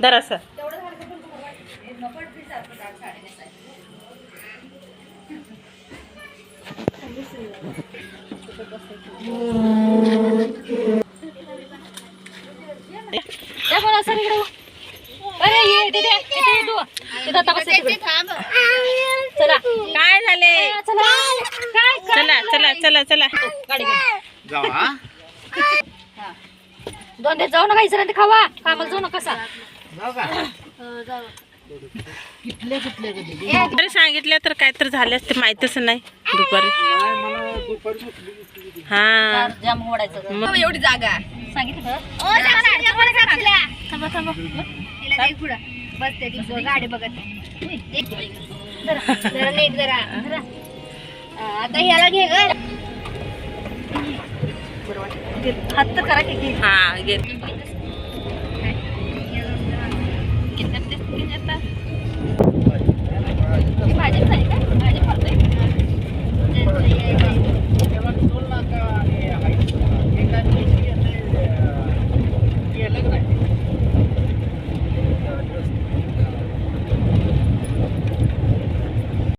दरास अरे ये दे दे इथे ये तू. इथं आता बस इकडे. चला. काय झाले? चला चला चला. जाऊ हा? दोन दिवस जाऊ नका इसरा ते खावा. कामाला जाऊ नका कसा? जाऊ का? तरी सांगितलं तर काय तर झाले असते माहितच नाही. दुपारी. हा. मग एवढी जागा. सांगितलं गाडी बघत. आता ह्याला घे ग हात तर करा की की. हा गे किती- किती- किती येतात?